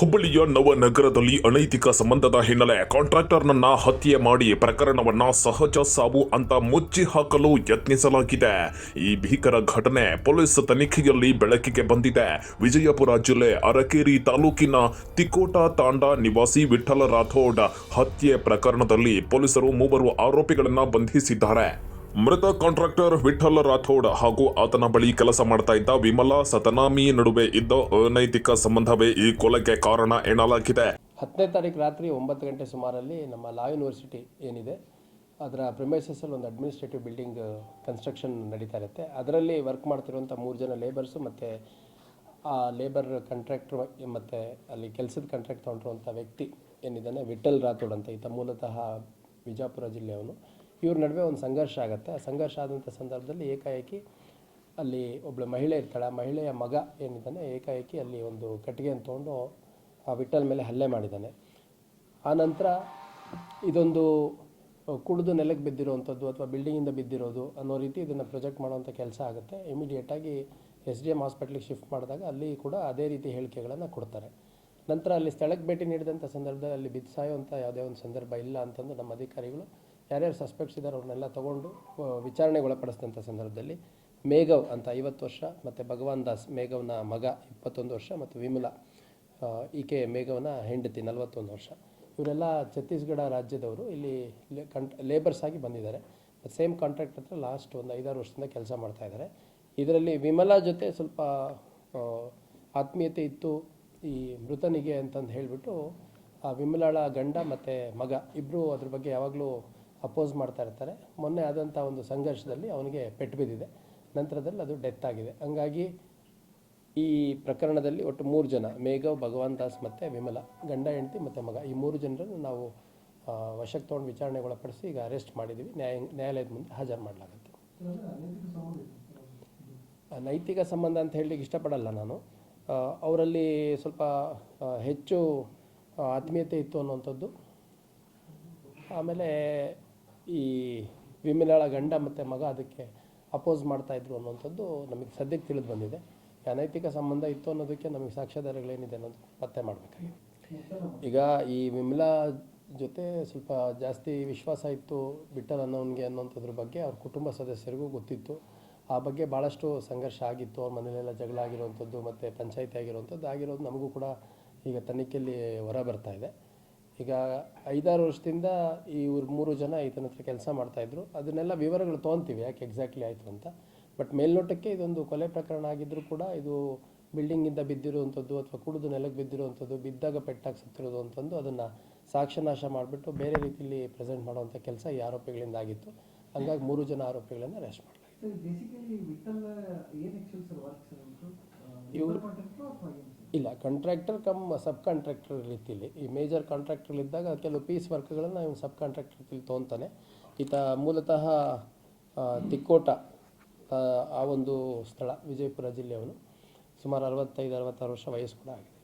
ಹುಬ್ಬಳ್ಳಿಯ ನವನಗರದಲ್ಲಿ ಅನೈತಿಕ ಸಂಬಂಧದ ಹಿನ್ನೆಲೆ ಕಾಂಟ್ರಾಕ್ಟರ್ನನ್ನ ಹತ್ಯೆ ಮಾಡಿ ಪ್ರಕರಣವನ್ನ ಸಹಜ ಸಾವು ಅಂತ ಮುಚ್ಚಿ ಹಾಕಲು ಯತ್ನಿಸಲಾಗಿದೆ. ಈ ಭೀಕರ ಘಟನೆ ಪೊಲೀಸ್ ತನಿಖೆಯಲ್ಲಿ ಬೆಳಕಿಗೆ ಬಂದಿದೆ. ವಿಜಯಪುರ ಜಿಲ್ಲೆ ಅರಕೇರಿ ತಾಲೂಕಿನ ತಿಕೋಟ ತಾಂಡ ನಿವಾಸಿ ವಿಠಲ ರಾಥೋಡ್ ಹತ್ಯೆ ಪ್ರಕರಣದಲ್ಲಿ ಪೊಲೀಸರು ಮೂವರು ಆರೋಪಿಗಳನ್ನ ಬಂಧಿಸಿದ್ದಾರೆ. ಮೃತ ಕಾಂಟ್ರಾಕ್ಟರ್ ವಿಠಲ್ ರಾಥೋಡ್ ಹಾಗೂ ಆತನ ಬಳಿ ಕೆಲಸ ಮಾಡ್ತಾ ಇದ್ದ ವಿಮಲಾ ಸತನಾಮಿ ನಡುವೆ ಇದ್ದ ಅನೈತಿಕ ಸಂಬಂಧವೇ ಈ ಕೊಲೆಗೆ ಕಾರಣ ಎನ್ನಲಾಗಿದೆ. ಹತ್ತನೇ ತಾರೀಕು ರಾತ್ರಿ ಒಂಬತ್ತು ಗಂಟೆ ಸುಮಾರಲ್ಲಿ ನಮ್ಮ ಲಾ ಯೂನಿವರ್ಸಿಟಿ ಏನಿದೆ, ಅದರ ಪ್ರಿಮೈಸಸಲ್ಲಿ ಒಂದು ಅಡ್ಮಿನಿಸ್ಟ್ರೇಟಿವ್ ಬಿಲ್ಡಿಂಗ್ ಕನ್ಸ್ಟ್ರಕ್ಷನ್ ನಡೀತಾ ಇರುತ್ತೆ. ಅದರಲ್ಲಿ ವರ್ಕ್ ಮಾಡ್ತಿರುವಂಥ ಮೂರು ಜನ ಲೇಬರ್ಸು ಮತ್ತು ಆ ಲೇಬರ್ ಕಾಂಟ್ರಾಕ್ಟ್ರ್ ಮತ್ತು ಅಲ್ಲಿ ಕೆಲಸದ ಕಾಂಟ್ರಾಕ್ಟ್ ತೊಗೊಂಡಿರುವಂಥ ವ್ಯಕ್ತಿ ಏನಿದ್ದಾನೆ ವಿಠಲ್ ರಾಥೋಡ್ ಅಂತ ಈತ ಮೂಲತಃ ವಿಜಾಪುರ ಜಿಲ್ಲೆಯವನು. ಇವ್ರ ನಡುವೆ ಒಂದು ಸಂಘರ್ಷ ಆಗುತ್ತೆ. ಆ ಸಂಘರ್ಷ ಆದಂಥ ಸಂದರ್ಭದಲ್ಲಿ ಏಕಾಏಕಿ ಅಲ್ಲಿ ಒಬ್ಬಳು ಮಹಿಳೆ ಇರ್ತಾಳೆ. ಆ ಮಹಿಳೆಯ ಮಗ ಏನಿದ್ದಾನೆ, ಏಕಾಏಕಿ ಅಲ್ಲಿ ಒಂದು ಕಟ್ಟಿಗೆಯನ್ನು ತೊಗೊಂಡು ಆ ವಿಠಲ್ ಮೇಲೆ ಹಲ್ಲೆ ಮಾಡಿದ್ದಾನೆ. ಆ ನಂತರ ಇದೊಂದು ಕುಡಿದು ನೆಲಕ್ಕೆ ಬಿದ್ದಿರುವಂಥದ್ದು ಅಥವಾ ಬಿಲ್ಡಿಂಗಿಂದ ಬಿದ್ದಿರೋದು ಅನ್ನೋ ರೀತಿ ಇದನ್ನು ಪ್ರೊಜೆಕ್ಟ್ ಮಾಡುವಂಥ ಕೆಲಸ ಆಗುತ್ತೆ. ಇಮಿಡಿಯೇಟಾಗಿ ಎಸ್ ಡಿ ಎಂ ಹಾಸ್ಪಿಟ್ಲಿಗೆ ಶಿಫ್ಟ್ ಮಾಡಿದಾಗ ಅಲ್ಲಿ ಕೂಡ ಅದೇ ರೀತಿ ಹೇಳಿಕೆಗಳನ್ನು ಕೊಡ್ತಾರೆ. ನಂತರ ಅಲ್ಲಿ ಸ್ಥಳಕ್ಕೆ ಭೇಟಿ ನೀಡಿದಂಥ ಸಂದರ್ಭದಲ್ಲಿ ಅಲ್ಲಿ ಬಿದ್ದು ಸಾಯುವಂಥ ಯಾವುದೇ ಒಂದು ಸಂದರ್ಭ ಇಲ್ಲ ಅಂತಂದು ನಮ್ಮ ಅಧಿಕಾರಿಗಳು ಯಾರ್ಯಾರು ಸಸ್ಪೆಕ್ಟ್ಸ್ ಇದ್ದಾರೆ ಅವ್ರನ್ನೆಲ್ಲ ತೊಗೊಂಡು ವಿಚಾರಣೆಗೆ ಒಳಪಡಿಸಿದಂಥ ಸಂದರ್ಭದಲ್ಲಿ ಮೇಘವ್ ಅಂತ ಐವತ್ತು ವರ್ಷ ಮತ್ತು ಭಗವಾನ್ ದಾಸ್ ಮೇಘವ್ನ ಮಗ ಇಪ್ಪತ್ತೊಂದು ವರ್ಷ ಮತ್ತು ವಿಮಲಾ ಈಕೆ ಮೇಘವನ ಹೆಂಡತಿ ನಲವತ್ತೊಂದು ವರ್ಷ. ಇವರೆಲ್ಲ ಛತ್ತೀಸ್ಗಢ ರಾಜ್ಯದವರು. ಇಲ್ಲಿ ಕಂಟ್ ಲೇಬರ್ಸ್ ಆಗಿ ಬಂದಿದ್ದಾರೆ. ಸೇಮ್ ಕಾಂಟ್ರಾಕ್ಟ್ ಹತ್ರ ಲಾಸ್ಟ್ ಒಂದು ಐದಾರು ವರ್ಷದಿಂದ ಕೆಲಸ ಮಾಡ್ತಾ ಇದ್ದಾರೆ. ಇದರಲ್ಲಿ ವಿಮಲಾ ಜೊತೆ ಸ್ವಲ್ಪ ಆತ್ಮೀಯತೆ ಇತ್ತು. ಈ ಮೃತನಿಗೆ ಅಂತಂದು ಹೇಳಿಬಿಟ್ಟು, ಆ ವಿಮಲಾಳ ಗಂಡ ಮತ್ತು ಮಗ ಇಬ್ಬರು ಅದ್ರ ಬಗ್ಗೆ ಯಾವಾಗಲೂ ಅಪೋಸ್ ಮಾಡ್ತಾ ಇರ್ತಾರೆ. ಮೊನ್ನೆ ಆದಂಥ ಒಂದು ಸಂಘರ್ಷದಲ್ಲಿ ಅವನಿಗೆ ಪೆಟ್ಟು ಬಿದ್ದಿದೆ. ನಂತರದಲ್ಲಿ ಅದು ಡೆತ್ ಆಗಿದೆ. ಹಂಗಾಗಿ ಈ ಪ್ರಕರಣದಲ್ಲಿ ಒಟ್ಟು ಮೂರು ಜನ, ಮೇಘವ್, ಭಗವಾನ್ ದಾಸ್ ಮತ್ತು ವಿಮಲ, ಗಂಡ, ಹೆಂಡತಿ ಮತ್ತು ಮಗ. ಈ ಮೂರು ಜನರನ್ನು ನಾವು ವಶಕ್ಕೆ ತೊಗೊಂಡು ವಿಚಾರಣೆಗೆ ಒಳಪಡಿಸಿ ಈಗ ಅರೆಸ್ಟ್ ಮಾಡಿದ್ದೀವಿ ನ್ಯಾಯ, ನ್ಯಾಯಾಲಯದ ಮುಂದೆ ಹಾಜರು ಮಾಡಲಾಗುತ್ತೆ. ನೈತಿಕ ಸಂಬಂಧ ಅಂತ ಹೇಳಲಿಕ್ಕೆ ಇಷ್ಟಪಡಲ್ಲ ನಾನು. ಅವರಲ್ಲಿ ಸ್ವಲ್ಪ ಹೆಚ್ಚು ಆತ್ಮೀಯತೆ ಇತ್ತು ಅನ್ನುವಂಥದ್ದು. ಆಮೇಲೆ ಈ ವಿಮಲಾಳ ಗಂಡ ಮತ್ತು ಮಗ ಅದಕ್ಕೆ ಅಪೋಸ್ ಮಾಡ್ತಾಯಿದ್ರು ಅನ್ನೋಂಥದ್ದು ನಮಗೆ ಸದ್ಯಕ್ಕೆ ತಿಳಿದು ಬಂದಿದೆ. ಅನೈತಿಕ ಸಂಬಂಧ ಇತ್ತು ಅನ್ನೋದಕ್ಕೆ ನಮಗೆ ಸಾಕ್ಷ್ಯಾಧಾರಗಳೇನಿದೆ ಅನ್ನೋದು ಪತ್ತೆ ಮಾಡಬೇಕಾಗಿದೆ. ಈಗ ಈ ವಿಮಲಾ ಜೊತೆ ಸ್ವಲ್ಪ ಜಾಸ್ತಿ ವಿಶ್ವಾಸ ಇತ್ತು ಬಿಟ್ಟಲ್ ಅನ್ನೋನಿಗೆ ಅನ್ನೋಂಥದ್ರ ಬಗ್ಗೆ ಅವ್ರ ಕುಟುಂಬ ಸದಸ್ಯರಿಗೂ ಗೊತ್ತಿತ್ತು. ಆ ಬಗ್ಗೆ ಭಾಳಷ್ಟು ಸಂಘರ್ಷ ಆಗಿತ್ತು, ಅವ್ರ ಮನೇಲೆಲ್ಲ ಜಗಳ ಆಗಿರುವಂಥದ್ದು ಮತ್ತು ಪಂಚಾಯಿತಿ ಆಗಿರುವಂಥದ್ದು ಆಗಿರೋದು ನಮಗೂ ಕೂಡ ಈಗ ತನಿಖೆಯಲ್ಲಿ ಹೊರ ಬರ್ತಾ ಇದೆ. ಈಗ ಐದಾರು ವರ್ಷದಿಂದ ಈ ಇವ್ರು ಮೂರು ಜನ ಈತನ ಹತ್ರ ಕೆಲಸ ಮಾಡ್ತಾಯಿದ್ರು ಅದನ್ನೆಲ್ಲ ವಿವರಗಳು ತೊಗೊತೀವಿ ಯಾಕೆ ಎಕ್ಸಾಕ್ಟ್ಲಿ ಆಯಿತು ಅಂತ. ಬಟ್ ಮೇಲ್ನೋಟಕ್ಕೆ ಇದೊಂದು ಕೊಲೆ ಪ್ರಕರಣ ಆಗಿದ್ದರೂ ಕೂಡ ಇದು ಬಿಲ್ಡಿಂಗಿಂದ ಬಿದ್ದಿರುವಂಥದ್ದು ಅಥವಾ ಕುಡಿದು ನೆಲಕ್ಕೆ ಬಿದ್ದಿರುವಂಥದ್ದು ಬಿದ್ದಾಗ ಪೆಟ್ಟಾಗಿ ಸತ್ತಿರೋದು ಅಂತಂದು ಅದನ್ನು ಸಾಕ್ಷ್ಯನಾಶ ಮಾಡಿಬಿಟ್ಟು ಬೇರೆ ರೀತಿಯಲ್ಲಿ ಪ್ರೆಸೆಂಟ್ ಮಾಡುವಂಥ ಕೆಲಸ ಈ ಆರೋಪಿಗಳಿಂದ ಆಗಿತ್ತು. ಹಂಗಾಗಿ ಮೂರು ಜನ ಆರೋಪಿಗಳನ್ನು ಅರೆಸ್ಟ್ ಮಾಡಲಾಗಿದೆ ಇವರು ಕಾಂಟ್ರಾಕ್ಟರ್ ಅಥವಾ ಏನು ಸರ್ ಇಲ್ಲ ಕಾಂಟ್ರಾಕ್ಟರ್ ಕಮ್ ಸಬ್ ಕಾಂಟ್ರಾಕ್ಟರ್ ರೀತಿಯಲ್ಲಿ ಈ ಮೇಜರ್ ಕಾಂಟ್ರಾಕ್ಟರ್ಗಳಿದ್ದಾಗ ಕೆಲವು ಪೀಸ್ ವರ್ಕ್ಗಳನ್ನು ಇವನು ಸಬ್ ಕಾಂಟ್ರಾಕ್ಟರ್ ರೀತಿಯಲ್ಲಿ ತೊಗೊತಾನೆ ಈತ ಮೂಲತಃ ತಿಕ್ಕೋಟ ಆ, ಆ ಒಂದು ಸ್ಥಳ ವಿಜಯಪುರ ಜಿಲ್ಲೆಯವನು ಸುಮಾರು ಅರವತ್ತೈದು ಅರವತ್ತಾರು ವರ್ಷ ವಯಸ್ಸು ಕೂಡ ಆಗಿದೆ.